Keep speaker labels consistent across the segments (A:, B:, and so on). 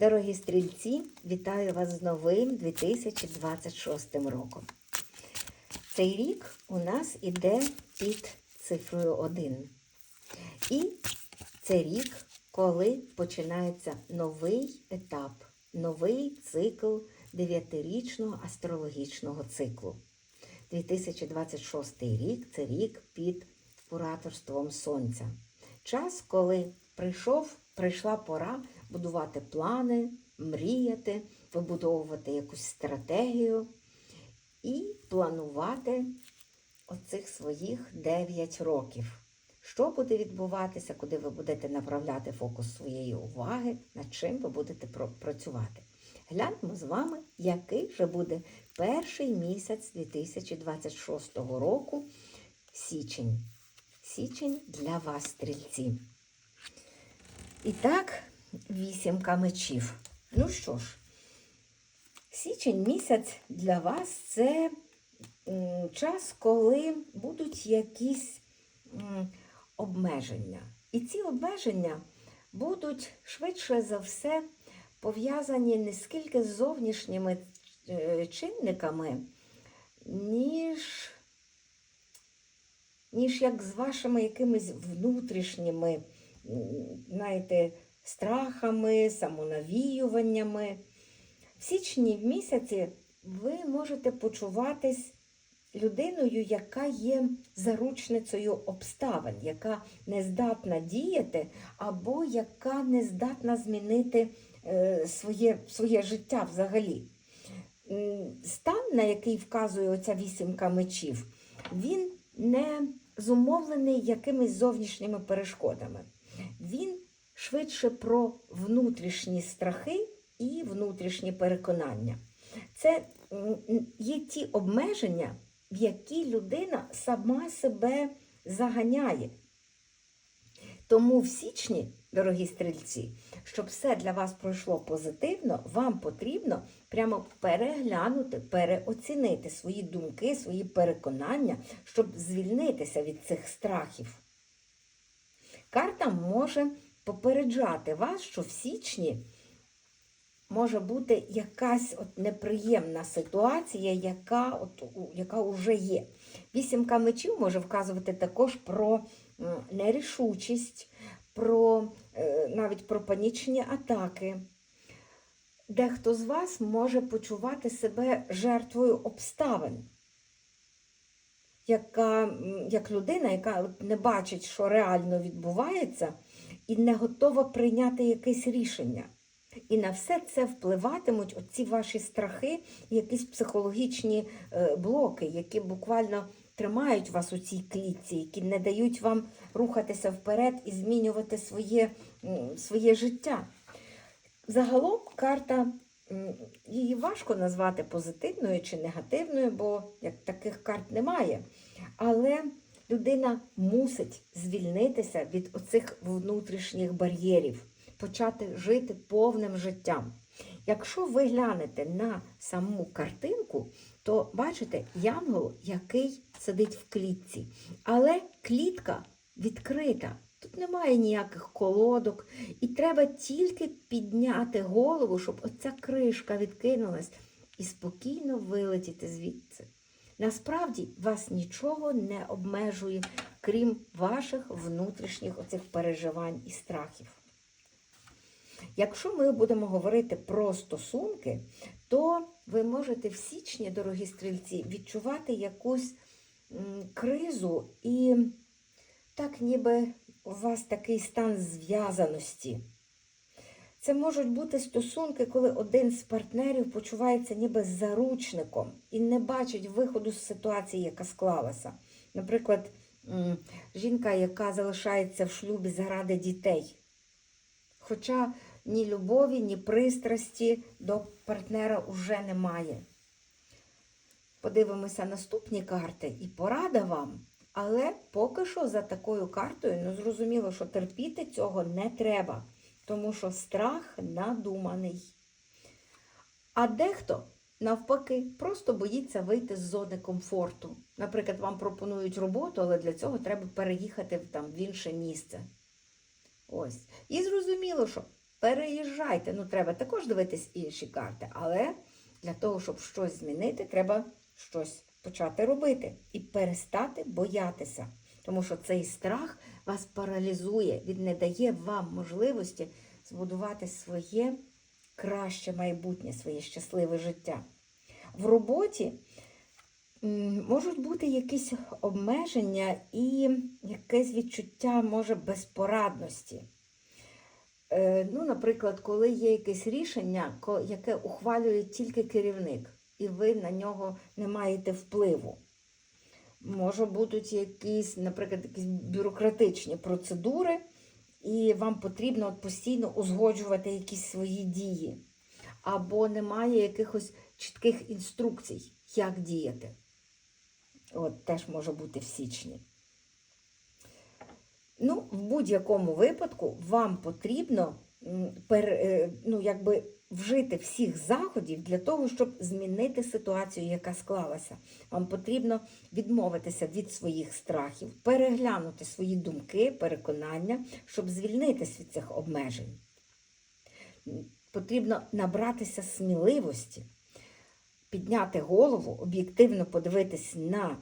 A: Дорогі стрільці, вітаю вас з новим 2026 роком. Цей рік у нас іде під цифрою 1. І це рік, коли починається новий етап, новий цикл дев'ятирічного астрологічного циклу. 2026 рік це рік під кураторством Сонця. Час, коли прийшов, прийшла пора будувати плани, мріяти, вибудовувати якусь стратегію і планувати оцих своїх 9 років. Що буде відбуватися, куди ви будете направляти фокус своєї уваги, над чим ви будете працювати. Глянемо з вами, який же буде перший місяць 2026 року, січень. Січень для вас, стрільці. І так, вісімка мечів. Ну що ж, січень місяць для вас це час, коли будуть якісь обмеження. І ці обмеження будуть швидше за все пов'язані не скільки з зовнішніми е, чинниками, ніж, ніж як з вашими якимись внутрішніми, знаєте, страхами, самонавіюваннями. В січні в місяці ви можете почуватись людиною, яка є заручницею обставин, яка не здатна діяти, або яка не здатна змінити е, своє, своє життя взагалі. Стан, на який вказує оця вісімка мечів, він не зумовлений якимись зовнішніми перешкодами. Він швидше про внутрішні страхи і внутрішні переконання. Це є ті обмеження, в які людина сама себе заганяє. Тому в січні, дорогі стрільці, щоб все для вас пройшло позитивно, вам потрібно прямо переглянути, переоцінити свої думки, свої переконання, щоб звільнитися від цих страхів. Карта може попереджати вас, що в січні може бути якась от неприємна ситуація, яка, от, яка вже є. Вісімка мечів може вказувати також про нерішучість, про, е, навіть про панічні атаки. Дехто з вас може почувати себе жертвою обставин, яка, як людина, яка не бачить, що реально відбувається, і не готова прийняти якесь рішення. І на все це впливатимуть оці ваші страхи, якісь психологічні е, блоки, які буквально тримають вас у цій клітці, які не дають вам рухатися вперед і змінювати своє, своє життя. Загалом карта її важко назвати позитивною чи негативною, бо як таких карт немає. Але людина мусить звільнитися від оцих внутрішніх бар'єрів, почати жити повним життям. Якщо ви глянете на саму картинку, то бачите янгол, який сидить в клітці. Але клітка відкрита. Тут немає ніяких колодок, і треба тільки підняти голову, щоб оця кришка відкинулась і спокійно вилетіти звідси. Насправді вас нічого не обмежує, крім ваших внутрішніх оцих переживань і страхів. Якщо ми будемо говорити про стосунки, то ви можете в січні, дорогі стрільці, відчувати якусь кризу і так ніби у вас такий стан зв'язаності. Це можуть бути стосунки, коли один з партнерів почувається ніби заручником і не бачить виходу з ситуації, яка склалася. Наприклад, жінка, яка залишається в шлюбі заради дітей. Хоча ні любові, ні пристрасті до партнера уже немає. Подивимося наступні карти і порада вам. Але поки що за такою картою, ну зрозуміло, що терпіти цього не треба, тому що страх надуманий. А дехто, навпаки, просто боїться вийти з зони комфорту. Наприклад, вам пропонують роботу, але для цього треба переїхати в, там, в інше місце. Ось. І зрозуміло, що переїжджайте. Ну, треба також дивитись інші карти, але для того, щоб щось змінити, треба щось почати робити і перестати боятися. Тому що цей страх вас паралізує, він не дає вам можливості збудувати своє краще майбутнє, своє щасливе життя. В роботі можуть бути якісь обмеження і якесь відчуття, може, безпорадності. Е, Ну, наприклад, коли є якесь рішення, яке ухвалює тільки керівник, і ви на нього не маєте впливу. Може будуть якісь, наприклад, якісь бюрократичні процедури, і вам потрібно от постійно узгоджувати якісь свої дії. Або немає якихось чітких інструкцій, як діяти. От теж може бути в січні. Ну, в будь-якому випадку вам потрібно е, ну, якби вжити всіх заходів для того, щоб змінити ситуацію, яка склалася. Вам потрібно відмовитися від своїх страхів, переглянути свої думки, переконання, щоб звільнитися від цих обмежень. Потрібно набратися сміливості, підняти голову, об'єктивно подивитись на,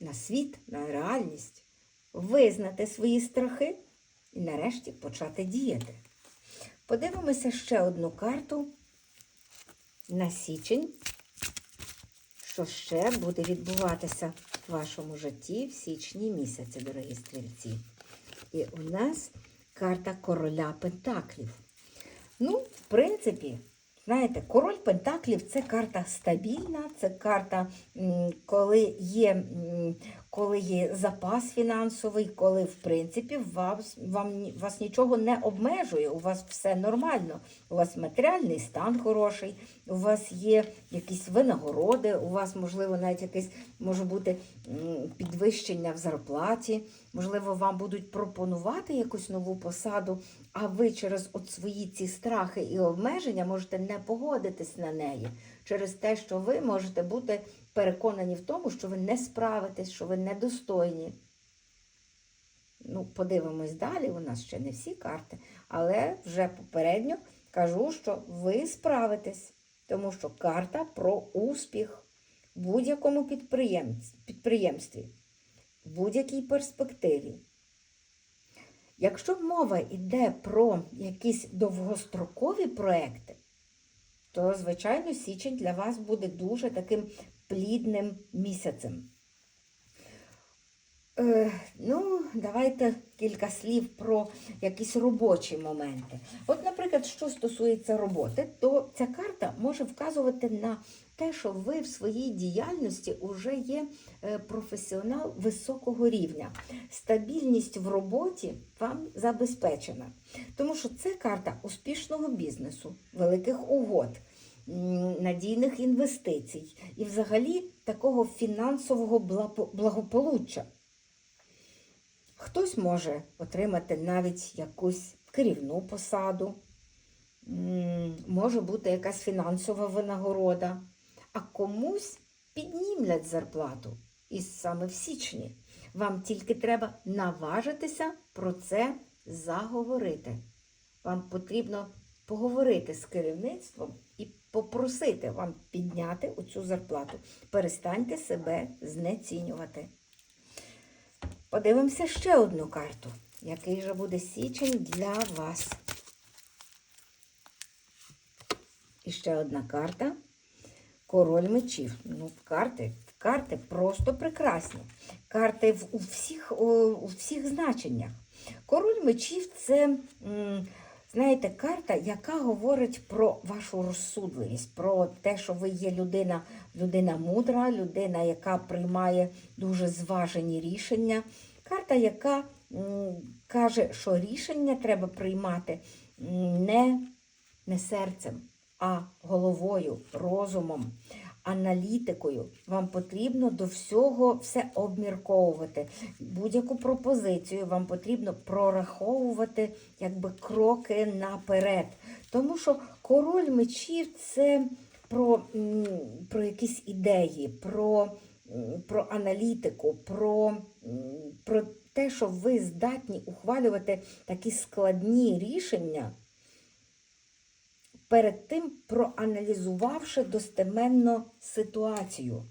A: на світ, на реальність, визнати свої страхи і нарешті почати діяти. Подивимося ще одну карту на січень, що ще буде відбуватися в вашому житті в січні місяці, дорогі стрільці. І у нас карта короля Пентаклів. Ну, в принципі, знаєте, король Пентаклів це карта стабільна, це карта, коли є, коли є запас фінансовий, коли, в принципі, вас, вам, вас нічого не обмежує, у вас все нормально, у вас матеріальний стан хороший, у вас є якісь винагороди, у вас, можливо, навіть якесь може бути підвищення в зарплаті, можливо, вам будуть пропонувати якусь нову посаду, а ви через от свої ці страхи і обмеження можете не погодитись на неї. Через те, що ви можете бути переконані в тому, що ви не справитесь, що ви недостойні. Ну, подивимось далі, у нас ще не всі карти, але вже попередньо кажу, що ви справитесь, тому що карта про успіх в будь-якому підприємстві, в будь-якій перспективі. Якщо мова йде про якісь довгострокові проекти, то, звичайно, січень для вас буде дуже таким плідним місяцем. Е, ну, давайте кілька слів про якісь робочі моменти. От, наприклад, що стосується роботи, то ця карта може вказувати на те, що ви в своїй діяльності вже є е, професіонал високого рівня. Стабільність в роботі вам забезпечена. Тому що це карта успішного бізнесу, великих угод, надійних інвестицій і взагалі такого фінансового благополуччя. Хтось може отримати навіть якусь керівну посаду, може бути якась фінансова винагорода, а комусь піднімлять зарплату. І саме в січні. Вам тільки треба наважитися про це заговорити. Вам потрібно поговорити з керівництвом попросити вам підняти оцю зарплату. Перестаньте себе знецінювати. Подивимося ще одну карту. Який же буде січень для вас? І ще одна карта. Король мечів. Ну, карти, карти просто прекрасні. Карти в, у, всіх, у всіх значеннях. Король мечів це, знаєте, карта, яка говорить про вашу розсудливість, про те, що ви є людина, людина мудра, людина, яка приймає дуже зважені рішення. Карта, яка м, каже, що рішення треба приймати не, не серцем, а головою, розумом, аналітикою. Вам потрібно до всього все обмірковувати. Будь-яку пропозицію вам потрібно прораховувати якби кроки наперед. Тому що король мечів це про, про якісь ідеї, про, про аналітику, про, про те, що ви здатні ухвалювати такі складні рішення перед тим проаналізувавши достеменно ситуацію.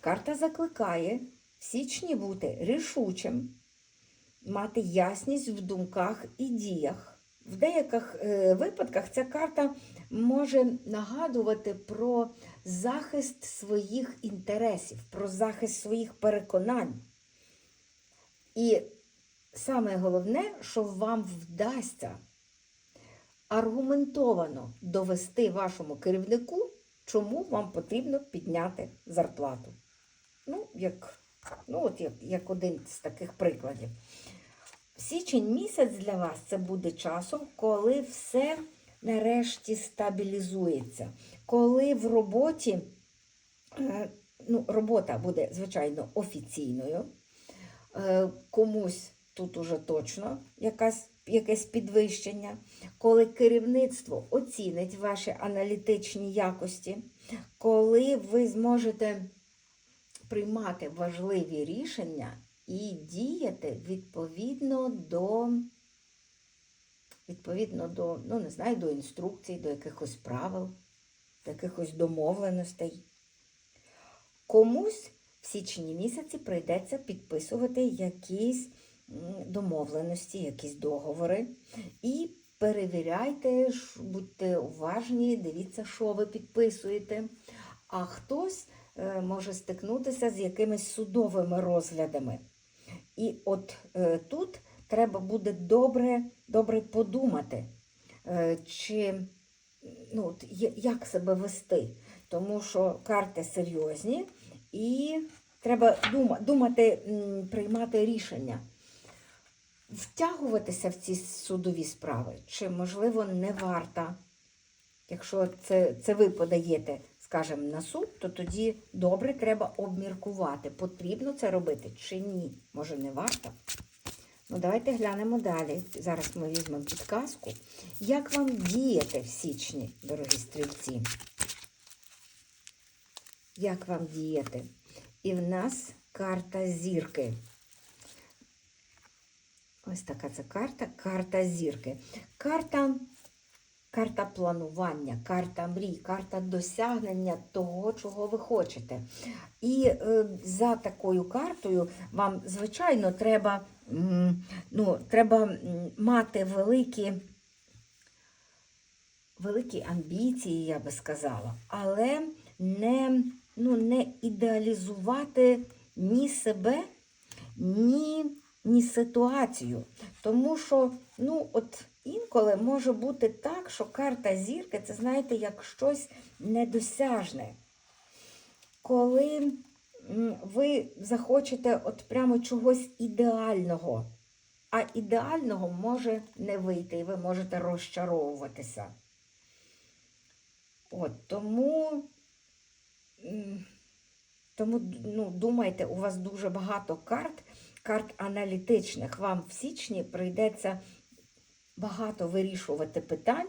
A: Карта закликає в січні бути рішучим, мати ясність в думках і діях. В деяких е, випадках ця карта може нагадувати про захист своїх інтересів, про захист своїх переконань. І саме головне, що вам вдасться аргументовано довести вашому керівнику, чому вам потрібно підняти зарплату. Ну, як, ну от як, як один з таких прикладів. Січень місяць для вас це буде часом, коли все нарешті стабілізується, коли в роботі е, ну, робота буде, звичайно, офіційною. Е, Комусь тут уже точно якась, якесь підвищення, коли керівництво оцінить ваші аналітичні якості, коли ви зможете приймати важливі рішення і діяти відповідно до, відповідно до, ну не знаю, до інструкцій, до якихось правил, до якихось домовленостей. Комусь в січні місяці прийдеться підписувати якісь домовленості, якісь договори. І перевіряйте, будьте уважні, дивіться, що ви підписуєте. А хтось е, може стикнутися з якимись судовими розглядами. І от е, тут треба буде добре, добре подумати, е, чи ну, от, як себе вести. Тому що карти серйозні і треба думати, приймати рішення. Втягуватися в ці судові справи, чи, можливо, не варто. Якщо це, це ви подаєте, скажімо, на суд, то тоді добре треба обміркувати, потрібно це робити чи ні. Може, не варто. Ну, давайте глянемо далі. Зараз ми візьмемо підказку. Як вам діяти в січні, дорогі стрільці? Як вам діяти? І в нас карта зірки. Ось така це карта, карта зірки. Карта, карта планування, карта мрій, карта досягнення того, чого ви хочете. І е, за такою картою вам, звичайно, треба, ну, треба мати великі, великі амбіції, я би сказала, але не, ну, не ідеалізувати ні себе, ні, ні ситуацію. Тому що, ну, от інколи може бути так, що карта зірки це, знаєте, як щось недосяжне. Коли ви захочете от прямо чогось ідеального, а ідеального може не вийти, і ви можете розчаровуватися. От, тому, тому ну, думайте, у вас дуже багато карт, карт аналітичних. Вам в січні прийдеться багато вирішувати питань,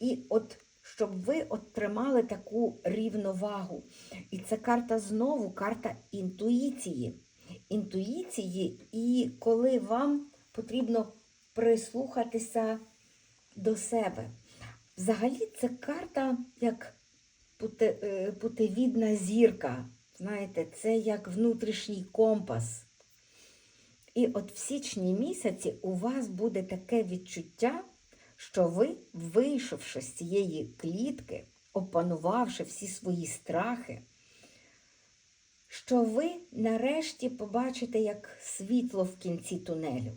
A: і от щоб ви отримали таку рівновагу. І це карта знову карта інтуїції. Інтуїції, і коли вам потрібно прислухатися до себе. Взагалі, це карта як е, путевідна зірка. Знаєте, це як внутрішній компас. І от в січні місяці у вас буде таке відчуття, що ви, вийшовши з цієї клітки, опанувавши всі свої страхи, що ви нарешті побачите як світло в кінці тунелю.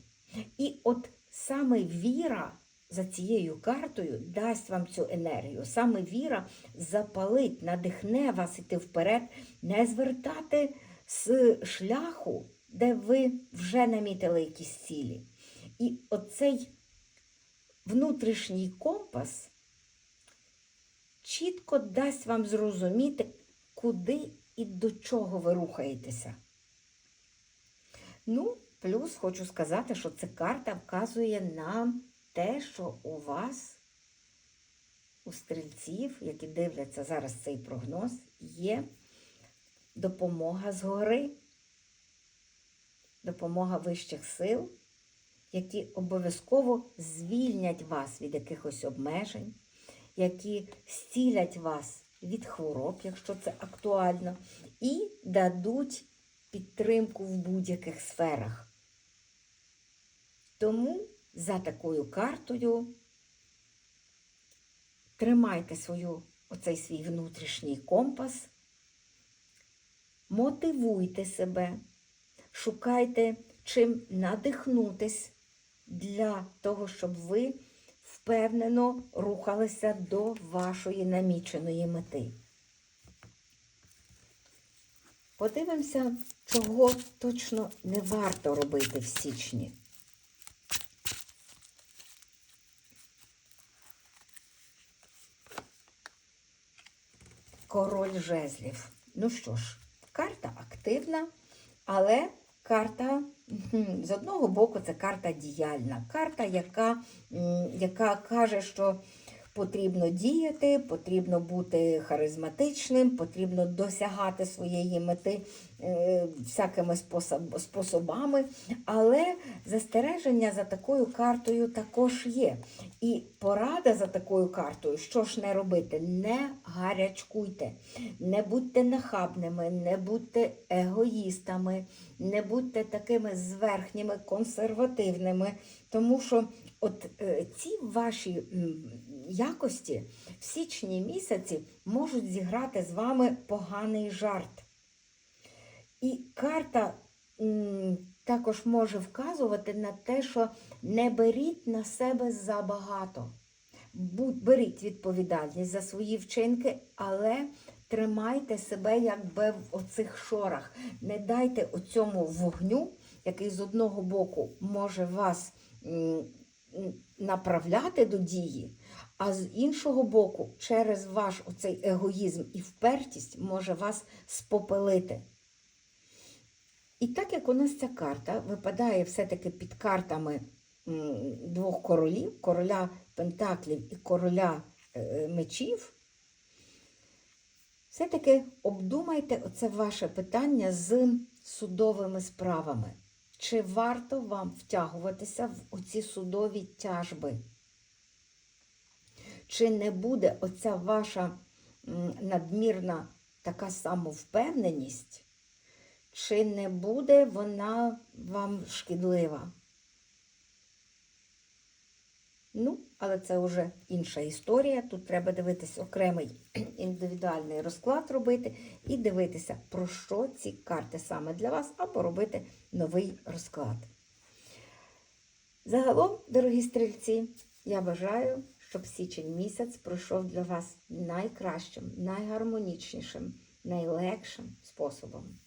A: І от саме віра за цією картою дасть вам цю енергію. Саме віра запалить, надихне вас іти вперед, не звертати з шляху, де ви вже намітили якісь цілі. І оцей внутрішній компас чітко дасть вам зрозуміти, куди і до чого ви рухаєтеся. Ну, плюс хочу сказати, що ця карта вказує нам те, що у вас, у стрільців, які дивляться зараз цей прогноз, є допомога згори, допомога вищих сил, які обов'язково звільнять вас від якихось обмежень, які зцілять вас від хвороб, якщо це актуально, і дадуть підтримку в будь-яких сферах. Тому за такою картою тримайте свою, оцей свій внутрішній компас, мотивуйте себе, шукайте чим надихнутись для того, щоб ви впевнено рухалися до вашої наміченої мети. Подивимося, чого точно не варто робити в січні. Король жезлів. Ну що ж, карта активна, але карта з одного боку це карта діяльна. Карта, яка, яка каже, що потрібно діяти, потрібно бути харизматичним, потрібно досягати своєї мети е, всякими способами. Але застереження за такою картою також є. І порада за такою картою, що ж не робити? Не гарячкуйте, не будьте нахабними, не будьте егоїстами, не будьте такими зверхніми, консервативними, тому що от е, ці ваші якості в січні місяці можуть зіграти з вами поганий жарт. І карта також може вказувати на те, що не беріть на себе забагато. Беріть відповідальність за свої вчинки, але тримайте себе якби в оцих шорах. Не дайте оцьому вогню, який з одного боку може вас направляти до дії, а з іншого боку, через ваш оцей егоїзм і впертість може вас спопелити. І так як у нас ця карта випадає все-таки під картами двох королів, короля Пентаклів і короля е, мечів, все-таки обдумайте оце ваше питання з судовими справами. Чи варто вам втягуватися в оці судові тяжби? Чи не буде оця ваша надмірна така самовпевненість? чи не буде вона вам шкідлива. Ну, але це вже інша історія. Тут треба дивитися окремий індивідуальний розклад робити і дивитися, про що ці карти саме для вас, або робити новий розклад. Загалом, дорогі стрільці, я бажаю, щоб січень місяць пройшов для вас найкращим, найгармонічнішим, найлегшим способом.